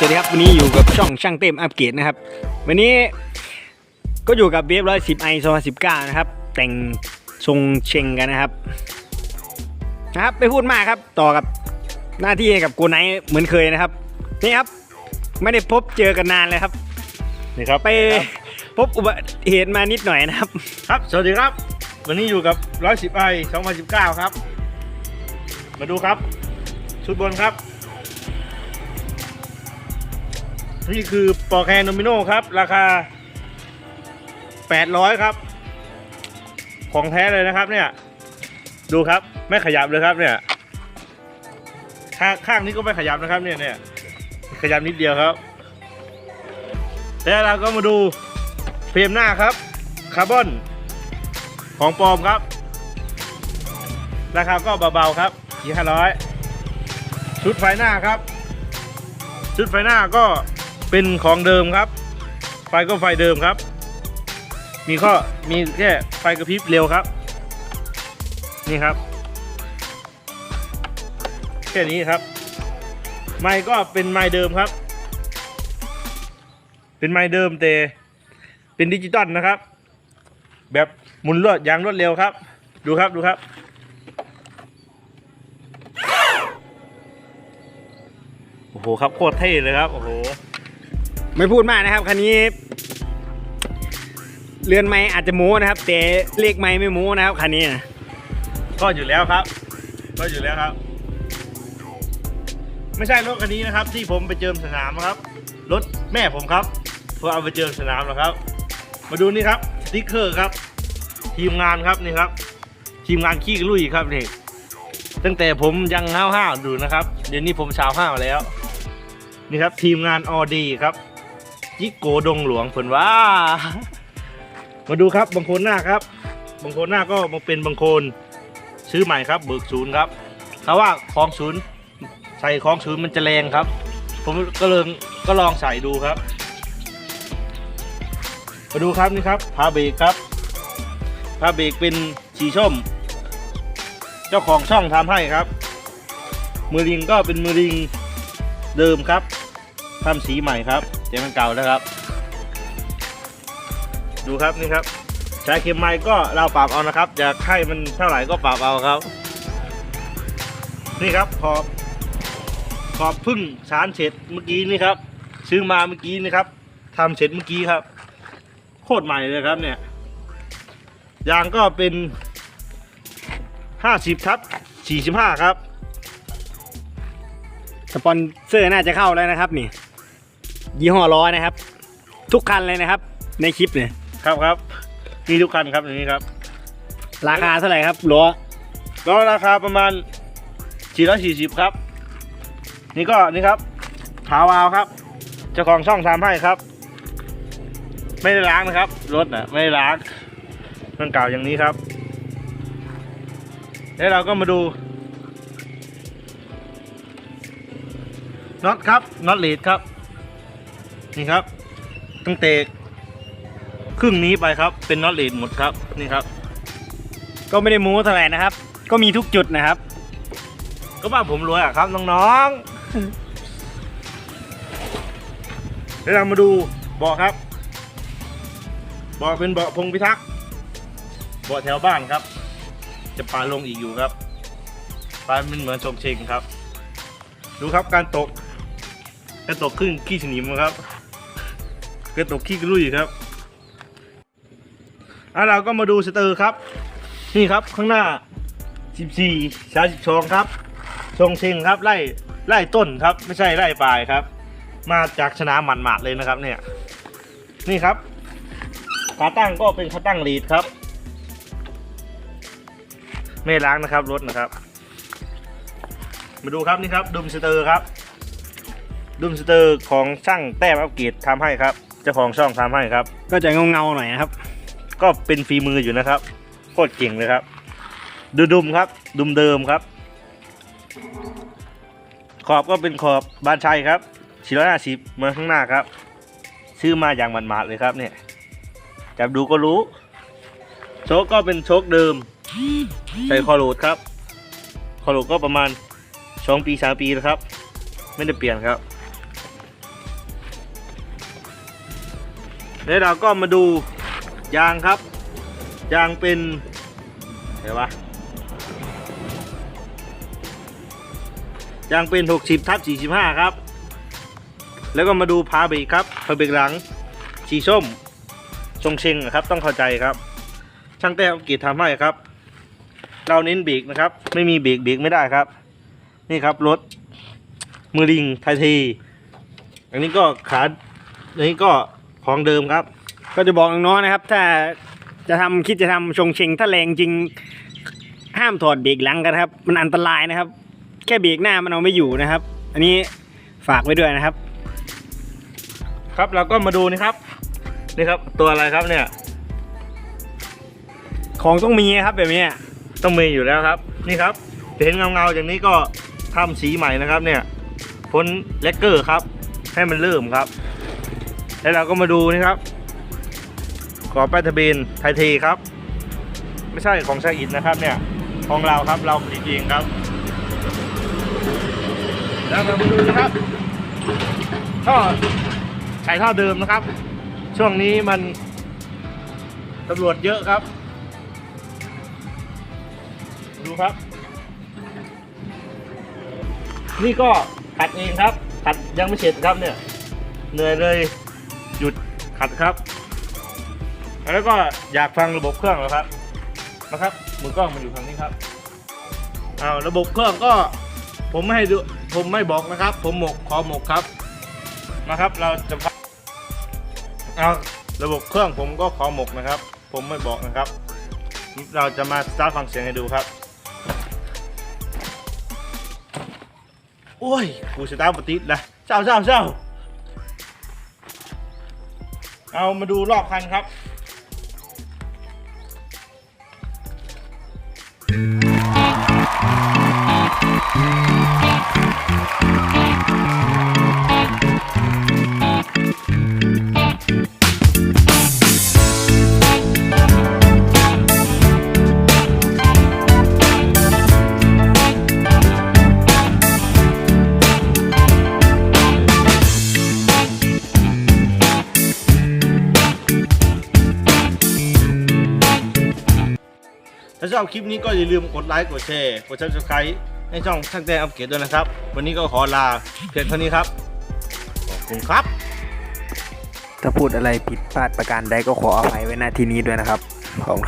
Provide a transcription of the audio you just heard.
สวัสดีครับวันนี้อยู่กับช่องช่างเต็มอัปเกรดนะครับ วันนี้ก็อยู่กับเบฟร้อยสิบไอโซสิบเก้านะครับ แต่งทรงเชงกันนะครับนะครับไม่พูดมากครับต่อกับหน้าที่กับโกไนท์เหมือนเคยนะครับ นี่ครับ ไม่ได้พบเจอกันนานเลยครับนี่ครับไปพบอุบัติเหตุมานิดหน่อยนะครับ ครับสวัสดีครับ วันนี้อยู่กับ110ไอ2019 ครับ มาดูครับ ชุดบนครับ นี่คือปอกแคนโนมิโนครับ ราคา 800 ครับ ของแท้เลยนะครับเนี่ย ดูครับไม่ขยับเลยครับเนี่ย ข้างข้างนี้ก็ไม่ขยับนะครับเนี่ยเนี่ยขยับนิดเดียวครับ แล้วเราก็มาดูเฟรมหน้าครับคาร์บอนของปลอมครับ ราคาก็เบาๆครับสี่ห้าร้อยชุดไฟหน้าครับ ชุดไฟหน้าก็ เป็นของเดิมครับ ไฟก็ไฟเดิมครับ มีข้อมีแค่ไฟกระพริบเร็วครับ นี่ครับ แค่นี้ครับ ไม้ก็เป็นไม้เดิมครับ เป็นไม้เดิมแต่เป็นดิจิตอลนะครับ แบบหมุนรวดยางรวดเร็วครับ ดูครับดูครับโอ้โหครับโคตรเท่เลยครับ โอ้โห ไม่พูดมากนะครับคันนี้ เรือนไม้อาจจะโม้นะครับแต่เลขไม้ไม่โม้นะครับคันนี้นะก็อยู่แล้วครับ ก็อยู่แล้วครับ ไม่ใช่รถคันนี้นะครับ ที่ผมไปเจิมสนามนะครับ รถแม่ผมครับเพื่อเอาไปเจิมสนามนะครับ มาดูนี่ครับสติ๊กเกอร์ครับ ทีมงานครับนี่ครับ ทีมงานขี้ลุยครับนี่ตั้งแต่ผมยังห้าวห้าวดูนะครับ เดี๋ยวนี้ผมชาวห้าวแล้ว นี่ครับทีมงานออดีครับ จิโกดงหลวงเพิ่นว่า มาดูครับบางโคนหน้าครับบางโคนหน้าก็มาเป็นบางโคนซื้อใหม่ครับ เบิกศูนย์ครับเขาะว่าคลองศูนย์ใส่คลองศูนย์มันจะแรงครับ ผมก็เลยก็ลองใส่ดูครับ มาดูครับนี่ครับพาเบรกครับพาเบรกเป็นสีส้ม เจ้าของช่องทำให้ครับ มือลิงก็เป็นมือลิงเดิมครับ ทำสีใหม่ครับเจ๊มันเก่าแล้วครับ ดูครับนี่ครับ ใช้เข็มไม้ก็เราปรับเอานะครับอยากให้มันเท่าไหร่ก็ปรับเอาครับ นี่ครับขอบขอบพึ่งสารเสร็จเมื่อกี้นี่ครับ ซื้อมาเมื่อกี้นี่ครับทำเสร็จเมื่อกี้ครับ โคตรใหม่เลยครับเนี่ยยางก็เป็นห้าสิบทับสี่สิบห้าครับ สปอนเซอร์น่าจะเข้าแล้วนะครับนี่ ยี่ห้อล้อนะครับ ทุกคันเลยนะครับ ในคลิปเนี่ยครับครับมีทุกคันครับอย่างนี้ครับราคาเท่าไหร่ครับล้อก็ราคาประมาณ 440 ครับ นี่ก็นี่ครับขาวาวครับเจ้าของช่องทำให้ครับ ไม่ได้ล้างนะครับ รถนะไม่ได้ล้างมันเก่าอย่างนี้ครับ แล้วเราก็มาดูน็อตครับน็อตเลดครับ นี่ครับ ตั้งแต่ครึ่งนี้ไปครับ เป็นน็อตเลดหมดครับนี่ครับ ก็ไม่ได้โม้เท่าไหร่นะครับ ก็มีทุกจุดนะครับ ก็บ้านผมรวยอะครับน้องๆแล้วเรามาดูเบาะครับเบาะเป็นเบาะพงพิทักษ์เบาะแถวบ้านครับ จะปาลงอีกอยู่ครับปาเป็นเหมือนชงเชงครับ ดูครับการตกการตกขึ้นขี้สนิมครับ การตกขี้กระลุยครับอะเราก็มาดูสเตอร์ครับ นี่ครับข้างหน้า 14 32ครับทรงเชงครับไล่ไล่ต้นครับ ไม่ใช่ไล่ปลายครับ มาจากชนะหมันหมาดๆเลยนะครับเนี่ย นี่ครับขาตั้งก็เป็นขาตั้งลีดครับ ไม่ล้างนะครับรถนะครับ มาดูครับนี่ครับดุมสเตอร์ครับดุมสเตอร์ของช่างแต้มอัปเกรดทำให้ครับ เจ้าของช่องทำให้ครับ ก็จะเงาๆหน่อยนะครับ ก็เป็นฝีมืออยู่นะครับโคตรเก่งเลยครับ ดูดุมครับ ดุมเดิมครับ ขอบก็เป็นขอบบานชัยครับ450มาข้างหน้าครับ ซื้อมาอย่างหมาดๆเลยครับเนี่ยจับดูก็รู้ โชคก็เป็นโชคเดิม ใส่คอโหลดครับ คอโหลดก็ประมาณ2ปี3ปีแล้วครับ ไม่ได้เปลี่ยนครับ แล้วเราก็มาดูยางครับ ยางเป็นเดี๋ยวะยางเป็น 60ทับ45 ครับ แล้วก็มาดูพาเบรกครับพาเบรกหลังสีส้มทรงเชงนะครับ ต้องเข้าใจครับ ช่างแต้มกีดทำให้ครับ เราเน้นเบรกนะครับ ไม่มีเบรกเบรกไม่ได้ครับ นี่ครับรถมือลิงไทยทีอันนี้ก็ขาอันนี้ก็ ของเดิมครับ ก็จะบอกน้องๆนะครับ ถ้าจะทำคิดจะทำชงเชงถ้าแรงจริง ห้ามถอดเบรกหลังกันครับ มันอันตรายนะครับ แค่เบรกหน้ามันเอาไม่อยู่นะครับ อันนี้ฝากไว้ด้วยนะครับ ครับเราก็มาดูนี่ครับ นี่ครับ ตัวอะไรครับเนี่ย ของต้องมีครับแบบนี้ต้องมีอยู่แล้วครับ นี่ครับเห็นเงาๆอย่างนี้ก็ทำสีใหม่นะครับเนี่ย พ้นเลกเกอร์ครับ ให้มันเริ่มครับ แล้วเราก็มาดูนี่ครับ ขอป้ายทะเบียนไทยเทครับ ไม่ใช่ของชาอินนะครับเนี่ย ของเราครับเราผลิตเองครับ แล้วเรามาดูนะครับท่อใช้ท่อเดิมนะครับ ช่วงนี้มันตำรวจเยอะครับ ดูครับ นี่ก็ขัดเองครับขัดยังไม่เสร็จครับเนี่ยเหนื่อยเลย ขัดครับ แล้วก็อยากฟังระบบเครื่องแล้วครับนะครับมือกล้องมันอยู่ทางนี้ครับเอาระบบเครื่องก็ผมไม่ให้ดูผมไม่บอกนะครับ ผมหมกขอหมกครับนะครับ เราจะเอาระบบเครื่องผมก็ขอหมกนะครับ ผมไม่บอกนะครับ เราจะมาสตาร์ทฟังเสียงให้ดูครับโอ้ยกูสตาร์ทปติดนะเจ้าเจ้าเจ้า เอามาดูรอบคันครับ ถ้าชอบคลิปนี้ก็อย่าลืมกดไลค์กดแชร์กด subscribe ให้ช่องช่างแดงอัปเกรดด้วยนะครับ วันนี้ก็ขอลาเพียงเท่านี้ครับขอบคุณครับ ถ้าพูดอะไรผิดพลาดประการใดก็ขออภัยไว้หน้าที่นี้ด้วยนะครับ ขอบคุณครับ